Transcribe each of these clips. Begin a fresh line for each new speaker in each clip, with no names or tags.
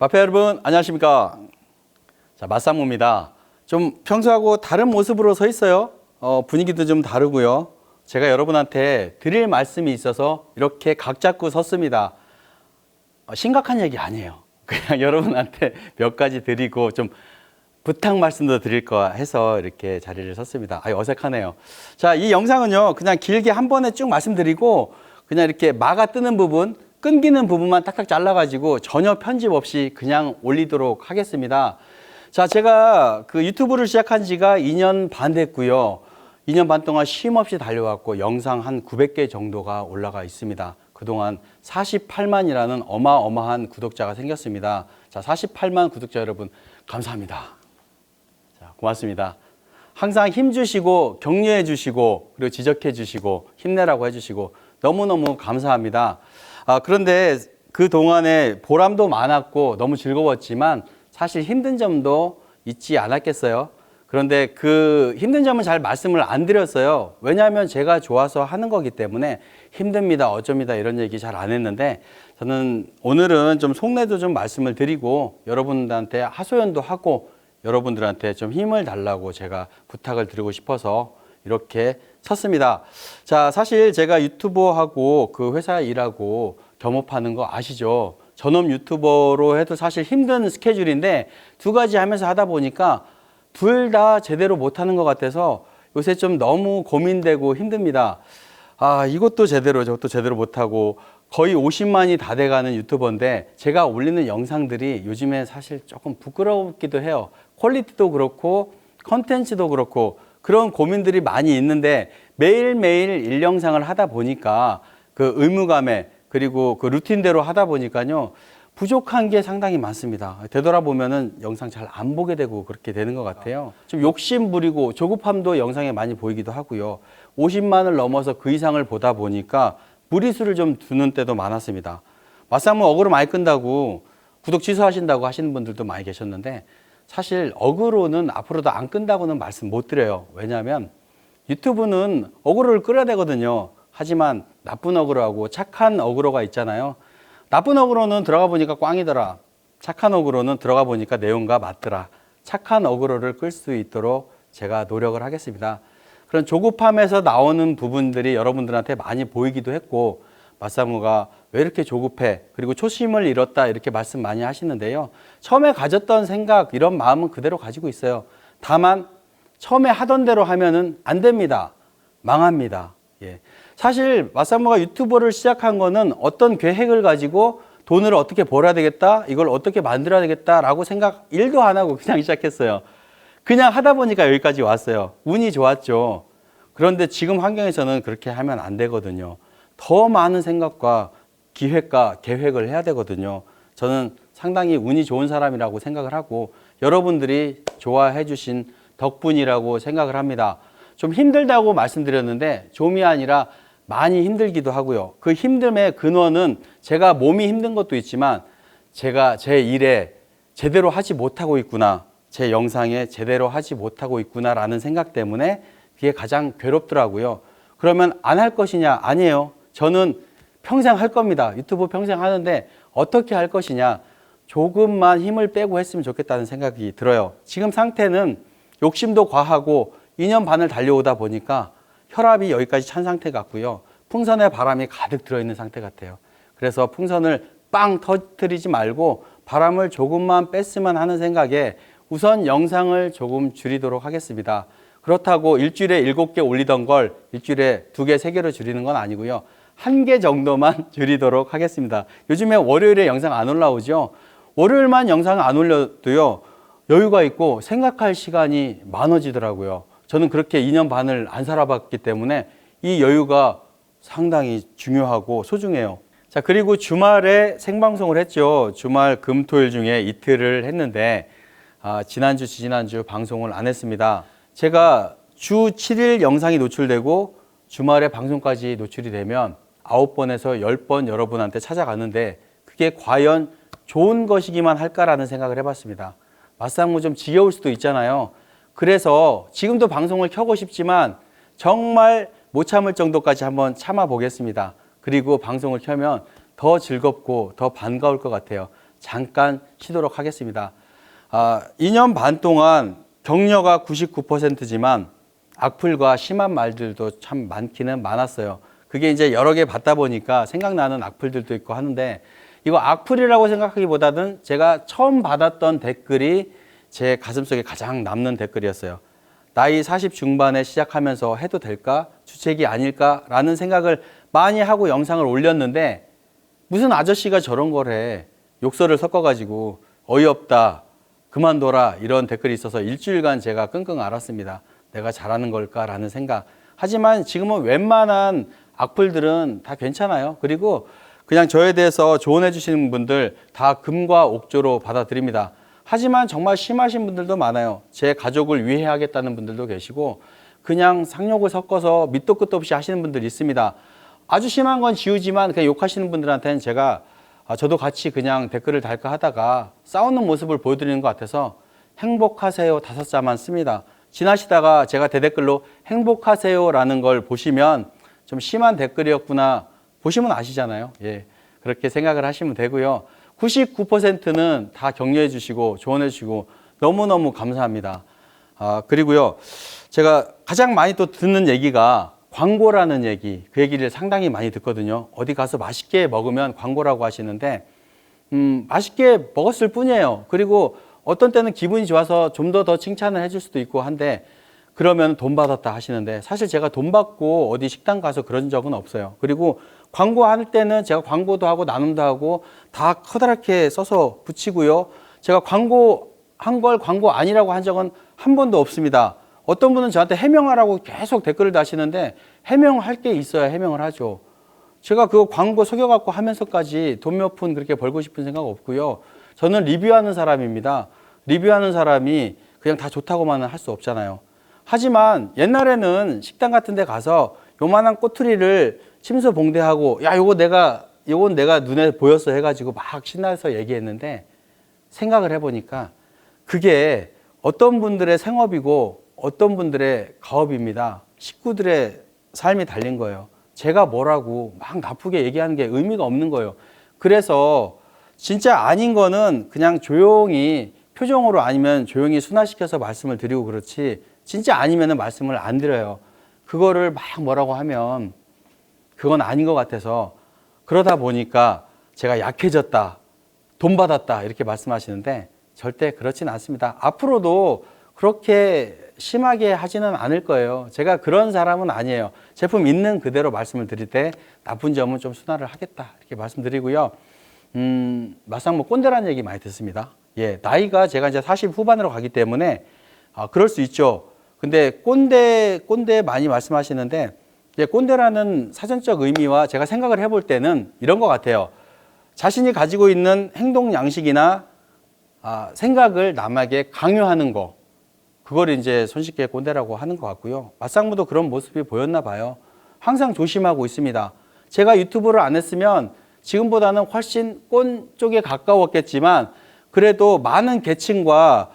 마페 여러분 안녕하십니까? 자 맞상무입니다. 좀 평소하고 다른 모습으로 서 있어요. 어, 분위기도 좀 다르고요. 제가 여러분한테 드릴 말씀이 있어서 이렇게 각 잡고 섰습니다. 어, 심각한 얘기 아니에요. 그냥 여러분한테 몇 가지 드리고 좀 부탁 말씀도 드릴 거 해서 이렇게 자리를 섰습니다. 아 어색하네요. 자, 이 영상은요, 그냥 길게 한 번에 쭉 말씀드리고, 그냥 이렇게 마가 뜨는 부분, 끊기는 부분만 딱딱 잘라가지고 전혀 편집 없이 그냥 올리도록 하겠습니다. 자, 제가 그 유튜브를 시작한 지가 2년 반 됐고요. 2년 반 동안 쉼 없이 달려왔고, 영상 한 900개 정도가 올라가 있습니다. 그동안 48만이라는 어마어마한 구독자가 생겼습니다. 자, 48만 구독자 여러분, 감사합니다. 자, 고맙습니다. 항상 힘주시고 격려해 주시고 그리고 지적해 주시고 힘내라고 해 주시고 너무너무 감사합니다. 아, 그런데 그 동안에 보람도 많았고 너무 즐거웠지만 사실 힘든 점도 있지 않았겠어요. 그런데 그 힘든 점은 잘 말씀을 안 드렸어요. 왜냐하면 제가 좋아서 하는 거기 때문에 힘듭니다, 어쩝니다 이런 얘기 잘 안 했는데 저는 오늘은 좀 속내도 좀 말씀을 드리고 여러분들한테 하소연도 하고 여러분들한테 좀 힘을 달라고 제가 부탁을 드리고 싶어서 이렇게 섰습니다. 자, 사실 제가 유튜버하고 그 회사 일하고 겸업하는 거 아시죠? 전업 유튜버로 해도 사실 힘든 스케줄인데 두 가지 하면서 하다 보니까 둘 다 제대로 못하는 것 같아서 요새 좀 너무 고민되고 힘듭니다. 아, 이것도 제대로 저것도 제대로 못하고 거의 50만이 다 돼가는 유튜버인데 제가 올리는 영상들이 요즘에 사실 조금 부끄럽기도 해요. 퀄리티도 그렇고 컨텐츠도 그렇고 그런 고민들이 많이 있는데 매일매일 일 영상을 하다 보니까 그 의무감에 그리고 그 루틴대로 하다 보니까요 부족한 게 상당히 많습니다. 되돌아보면은 영상 잘 안 보게 되고 그렇게 되는 것 같아요. 좀 욕심 부리고 조급함도 영상에 많이 보이기도 하고요. 50만을 넘어서 그 이상을 보다 보니까 무리수를 좀 두는 때도 많았습니다. 맞상무 어그로 많이 끈다고 구독 취소하신다고 하시는 분들도 많이 계셨는데 사실 어그로는 앞으로도 안 끈다고는 말씀 못 드려요. 왜냐하면 유튜브는 어그로를 끌어야 되거든요. 하지만 나쁜 어그로하고 착한 어그로가 있잖아요. 나쁜 어그로는 들어가 보니까 꽝이더라. 착한 어그로는 들어가 보니까 내용과 맞더라. 착한 어그로를 끌 수 있도록 제가 노력을 하겠습니다. 그런 조급함에서 나오는 부분들이 여러분들한테 많이 보이기도 했고 마사무가 왜 이렇게 조급해 그리고 초심을 잃었다 이렇게 말씀 많이 하시는데요 처음에 가졌던 생각 이런 마음은 그대로 가지고 있어요 다만 처음에 하던 대로 하면은 안 됩니다 망합니다 예. 사실 마사무가 유튜버를 시작한 거는 어떤 계획을 가지고 돈을 어떻게 벌어야 되겠다 이걸 어떻게 만들어야 되겠다라고 생각 일도 안 하고 그냥 시작했어요 그냥 하다 보니까 여기까지 왔어요. 운이 좋았죠. 그런데 지금 환경에서는 그렇게 하면 안 되거든요. 더 많은 생각과 기획과 계획을 해야 되거든요. 저는 상당히 운이 좋은 사람이라고 생각을 하고 여러분들이 좋아해 주신 덕분이라고 생각을 합니다. 좀 힘들다고 말씀드렸는데 좀이 아니라 많이 힘들기도 하고요. 그 힘듦의 근원은 제가 몸이 힘든 것도 있지만 제가 제 일에 제대로 하지 못하고 있구나. 제 영상에 제대로 하지 못하고 있구나라는 생각 때문에 그게 가장 괴롭더라고요. 그러면 안 할 것이냐? 아니에요. 저는 평생 할 겁니다. 유튜브 평생 하는데 어떻게 할 것이냐? 조금만 힘을 빼고 했으면 좋겠다는 생각이 들어요. 지금 상태는 욕심도 과하고 2년 반을 달려오다 보니까 혈압이 여기까지 찬 상태 같고요. 풍선에 바람이 가득 들어있는 상태 같아요. 그래서 풍선을 빵 터뜨리지 말고 바람을 조금만 뺐으면 하는 생각에 우선 영상을 조금 줄이도록 하겠습니다. 그렇다고 일주일에 일곱 개 올리던 걸 일주일에 두 개, 세 개로 줄이는 건 아니고요. 한 개 정도만 줄이도록 하겠습니다. 요즘에 월요일에 영상 안 올라오죠? 월요일만 영상 안 올려도요, 여유가 있고 생각할 시간이 많아지더라고요. 저는 그렇게 2년 반을 안 살아봤기 때문에 이 여유가 상당히 중요하고 소중해요. 자, 그리고 주말에 생방송을 했죠. 주말 금, 토, 일 중에 이틀을 했는데, 아, 지난주, 지난주 방송을 안 했습니다. 제가 주 7일 영상이 노출되고 주말에 방송까지 노출이 되면 9번에서 10번 여러분한테 찾아가는데 그게 과연 좋은 것이기만 할까라는 생각을 해봤습니다. 맞상무 좀 지겨울 수도 있잖아요. 그래서 지금도 방송을 켜고 싶지만 정말 못 참을 정도까지 한번 참아 보겠습니다. 그리고 방송을 켜면 더 즐겁고 더 반가울 것 같아요. 잠깐 쉬도록 하겠습니다. 아, 2년 반 동안 격려가 99%지만 악플과 심한 말들도 참 많기는 많았어요. 그게 이제 여러 개 받다 보니까 생각나는 악플들도 있고 하는데 이거 악플이라고 생각하기보다는 제가 처음 받았던 댓글이 제 가슴속에 가장 남는 댓글이었어요. 나이 40 중반에 시작하면서 해도 될까? 주책이 아닐까라는 생각을 많이 하고 영상을 올렸는데 무슨 아저씨가 저런 걸 해. 욕설을 섞어가지고 어이없다. 그만둬라. 이런 댓글이 있어서 일주일간 제가 끙끙 앓았습니다. 내가 잘하는 걸까라는 생각. 하지만 지금은 웬만한 악플들은 다 괜찮아요. 그리고 그냥 저에 대해서 조언해 주시는 분들 다 금과 옥조로 받아들입니다. 하지만 정말 심하신 분들도 많아요. 제 가족을 위해하겠다는 분들도 계시고 그냥 상욕을 섞어서 밑도 끝도 없이 하시는 분들이 있습니다. 아주 심한 건 지우지만 그냥 욕하시는 분들한테는 제가 아, 저도 같이 그냥 댓글을 달까 하다가 싸우는 모습을 보여드리는 것 같아서 행복하세요 다섯 자만 씁니다. 지나시다가 제가 대댓글로 행복하세요라는 걸 보시면 좀 심한 댓글이었구나 보시면 아시잖아요. 예. 그렇게 생각을 하시면 되고요. 99%는 다 격려해 주시고 조언해 주시고 너무너무 감사합니다. 아, 그리고요. 제가 가장 많이 또 듣는 얘기가 광고라는 얘기, 그 얘기를 상당히 많이 듣거든요. 어디 가서 맛있게 먹으면 광고라고 하시는데, 음, 맛있게 먹었을 뿐이에요. 그리고 어떤 때는 기분이 좋아서 좀 더더 칭찬을 해줄 수도 있고 한데, 그러면 돈 받았다 하시는데, 사실 제가 돈 받고 어디 식당 가서 그런 적은 없어요. 그리고 광고할 때는 제가 광고도 하고 나눔도 하고 다 커다랗게 써서 붙이고요. 제가 광고 한 걸 광고 아니라고 한 적은 한 번도 없습니다. 어떤 분은 저한테 해명하라고 계속 댓글을 다시는데 해명할 게 있어야 해명을 하죠. 제가 그거 광고 속여갖고 하면서까지 돈 몇 푼 그렇게 벌고 싶은 생각 없고요. 저는 리뷰하는 사람입니다. 리뷰하는 사람이 그냥 다 좋다고만은 할 수 없잖아요. 하지만 옛날에는 식당 같은 데 가서 요만한 꼬투리를 침수 봉대하고 야 요거 내가 요건 내가 눈에 보였어 해가지고 막 신나서 얘기했는데 생각을 해보니까 그게 어떤 분들의 생업이고 어떤 분들의 가업입니다. 식구들의 삶이 달린 거예요. 제가 뭐라고 막 나쁘게 얘기하는 게 의미가 없는 거예요. 그래서 진짜 아닌 거는 그냥 조용히 표정으로 아니면 조용히 순화시켜서 말씀을 드리고 그렇지 진짜 아니면은 말씀을 안 드려요. 그거를 막 뭐라고 하면 그건 아닌 것 같아서 그러다 보니까 제가 약해졌다, 돈 받았다 이렇게 말씀하시는데 절대 그렇진 않습니다. 앞으로도 그렇게 심하게 하지는 않을 거예요. 제가 그런 사람은 아니에요. 제품 있는 그대로 말씀을 드릴 때 나쁜 점은 좀 순화를 하겠다 이렇게 말씀드리고요. 음, 막상 뭐 꼰대라는 얘기 많이 듣습니다. 예, 나이가 제가 이제 40 후반으로 가기 때문에 아, 그럴 수 있죠. 근데 꼰대, 꼰대 많이 말씀하시는데 이제 꼰대라는 사전적 의미와 제가 생각을 해볼 때는 이런 것 같아요. 자신이 가지고 있는 행동 양식이나 아, 생각을 남에게 강요하는 거. 그걸 이제 손쉽게 꼰대라고 하는 것 같고요. 맞상무도 그런 모습이 보였나 봐요. 항상 조심하고 있습니다. 제가 유튜브를 안 했으면 지금보다는 훨씬 꼰 쪽에 가까웠겠지만 그래도 많은 계층과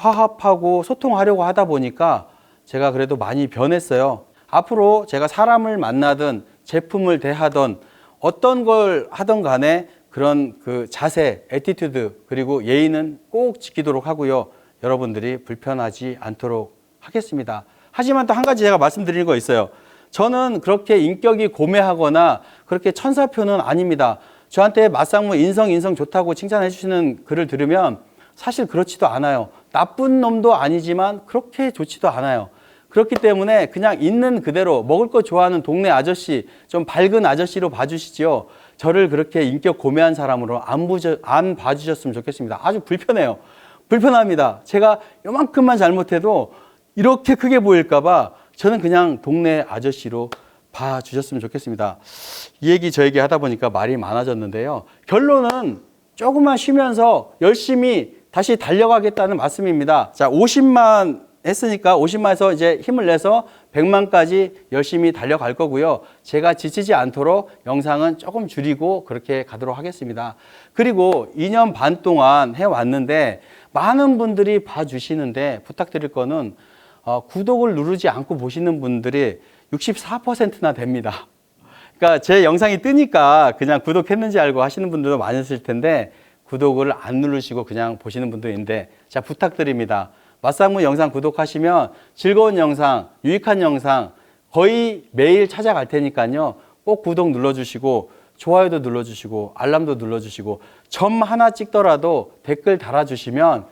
화합하고 소통하려고 하다 보니까 제가 그래도 많이 변했어요. 앞으로 제가 사람을 만나든 제품을 대하던 어떤 걸 하던 간에 그런 그 자세, 에티튜드 그리고 예의는 꼭 지키도록 하고요. 여러분들이 불편하지 않도록 하겠습니다. 하지만 또 한 가지 제가 말씀드리는 거 있어요. 저는 그렇게 인격이 고매하거나 그렇게 천사표는 아닙니다. 저한테 맞상무 인성 인성 좋다고 칭찬해 주시는 글을 들으면 사실 그렇지도 않아요. 나쁜 놈도 아니지만 그렇게 좋지도 않아요. 그렇기 때문에 그냥 있는 그대로 먹을 거 좋아하는 동네 아저씨, 좀 밝은 아저씨로 봐주시지요. 저를 그렇게 인격 고매한 사람으로 안, 부저, 안 봐주셨으면 좋겠습니다. 아주 불편해요. 불편합니다. 제가 요만큼만 잘못해도 이렇게 크게 보일까봐 저는 그냥 동네 아저씨로 봐주셨으면 좋겠습니다. 이 얘기 저 얘기 하다 보니까 말이 많아졌는데요. 결론은 조금만 쉬면서 열심히 다시 달려가겠다는 말씀입니다. 자, 50만 했으니까 50만에서 이제 힘을 내서 100만까지 열심히 달려갈 거고요. 제가 지치지 않도록 영상은 조금 줄이고 그렇게 가도록 하겠습니다. 그리고 2년 반 동안 해왔는데 많은 분들이 봐주시는데 부탁드릴 거는 어, 구독을 누르지 않고 보시는 분들이 64%나 됩니다. 그러니까 제 영상이 뜨니까 그냥 구독했는지 알고 하시는 분들도 많으실 텐데 구독을 안 누르시고 그냥 보시는 분도 있는데 자 부탁드립니다. 맞상무 영상 구독하시면 즐거운 영상, 유익한 영상 거의 매일 찾아갈 테니까요. 꼭 구독 눌러주시고 좋아요도 눌러주시고 알람도 눌러주시고 점 하나 찍더라도 댓글 달아주시면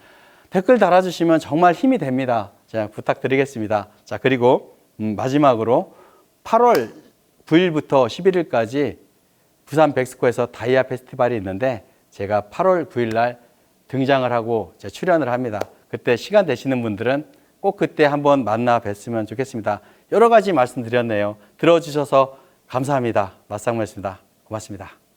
댓글 달아주시면 정말 힘이 됩니다. 자 부탁드리겠습니다. 자 그리고 음, 마지막으로 8월 9일부터 11일까지 부산 백스코에서 다이아 페스티벌이 있는데 제가 8월 9일 날 등장을 하고 이제 출연을 합니다. 그때 시간 되시는 분들은 꼭 그때 한번 만나 뵀으면 좋겠습니다. 여러 가지 말씀드렸네요. 들어주셔서 감사합니다. 맞상무였습니다. 고맙습니다.